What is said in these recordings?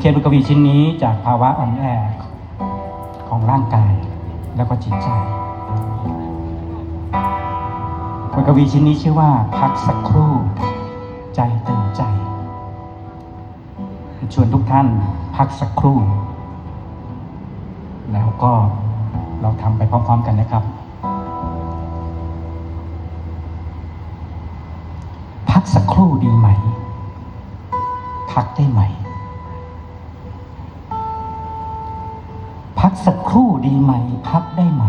ขียนบทกวีชิ้นนี้จากภาวะอ่อนแอของร่างกายแล้วก็จิตใจบทกวีชิ้นนี้ชื่อว่าพักสักครู่ใจเต็มใจ ชวนทุกท่านพักสักครู่ แล้วก็เราทำไปพร้อม ๆ กันนะครับ พักสักครู่ดีไหม พักได้ไหม สักครู่ดีไหม พักได้ไหม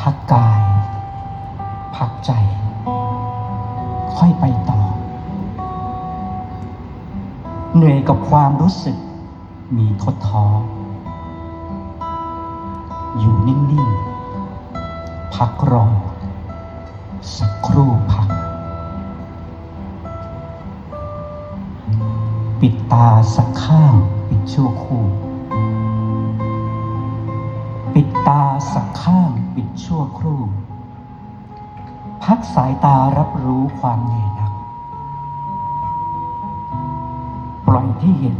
พักกาย พักใจ ค่อยไปต่อ เหนื่อยกับความรู้สึก มีทดท้ออยู่นิ่ง ๆ พักรอสักครู่พัก ปิดตาสักข้าง ชั่วครู่ ปิดตาสักข้างปิดชั่วครู่ พักสายตารับรู้ความเหนื่อยหนัก ปล่อยที่เห็น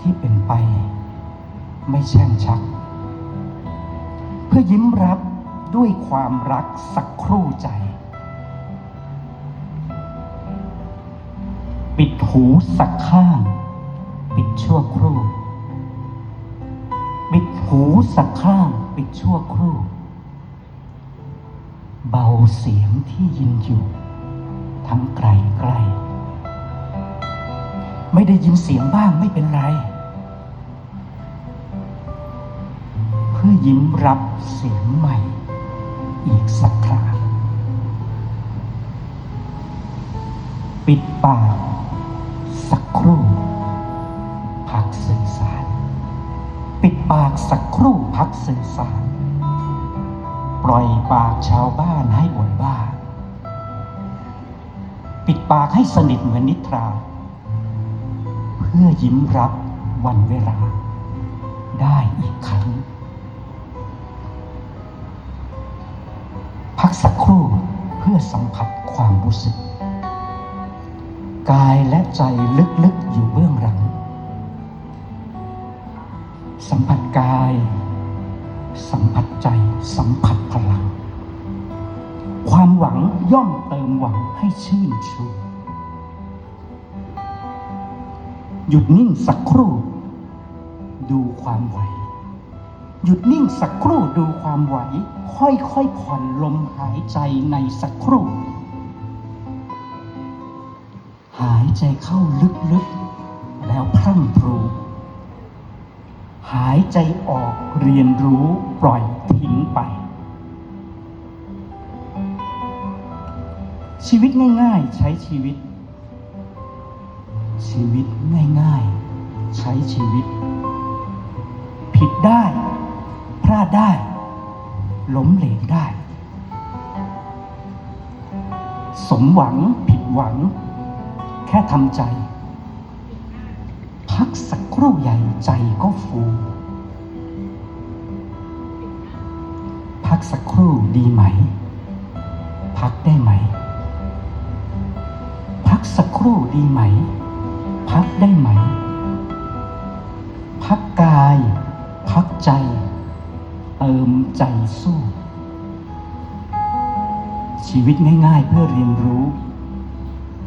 ที่เป็นไป ไม่แช่งชัก เพื่อยิ้มรับด้วยความรักสักครู่ใจ ปิดหูสักข้าง ปิดชั่วครู่ปิดหูสักข้างปิดชั่วครู่ เบาเสียงที่ยินอยู่ ทั้งไกลใกล ไม่ได้ยินเสียงบ้างไม่เป็นไร เพื่อยิ้มรับเสียงใหม่ อีกสักคราปิดปากสักครู่ ปากสักครู่พักสื่อสาร ปล่อยปากชาวบ้านให้บ่นบ้า ปิดปากให้สนิทเหมือนนิทรา เพื่อยิ้มรับวันเวลา ได้อีกครั้ง พักสักครู่เพื่อสัมผัสความรู้สึก กายและใจลึกๆอยู่เบื้องหลัง สัมผัสกาย สัมผัสใจ สัมผัสพลัง ความหวังย่อมเติมหวังให้ชื่นชูหยุดนิ่งสักครู่ ดูความไหว หยุดนิ่งสักครู่ดูความไหว ค่อยๆผ่อนลมหายใจในสักครู่ หายใจเข้าลึกๆ แล้วพรั่งพรู หายใจออกเรียนรู้ปล่อยทิ้งไป ชีวิตง่ายๆ ใช้ชีวิต ชีวิตง่ายๆ ใช้ชีวิต ผิดได้ พลาดได้ล้มเหลวได้ สมหวังผิดหวัง แค่ทำใจ พักสักครู่ใหญ่ใจก็ฟู พักสักครู่ดีไหม พักได้ไหม พักสักครู่ดีไหม พักได้ไหม พักกาย พักใจ เติมใจสู้ ชีวิตง่ายๆเพื่อเรียนรู้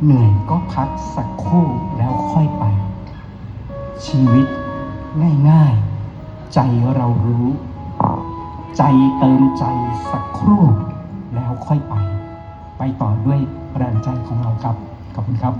เหนื่อยก็พักสักครู่แล้วค่อยไป ชีวิตง่ายๆ ใจเรารู้ ใจเติมใจสักครู่แล้วค่อยไป ไปต่อด้วยแรงใจของเราครับ ขอบคุณครับ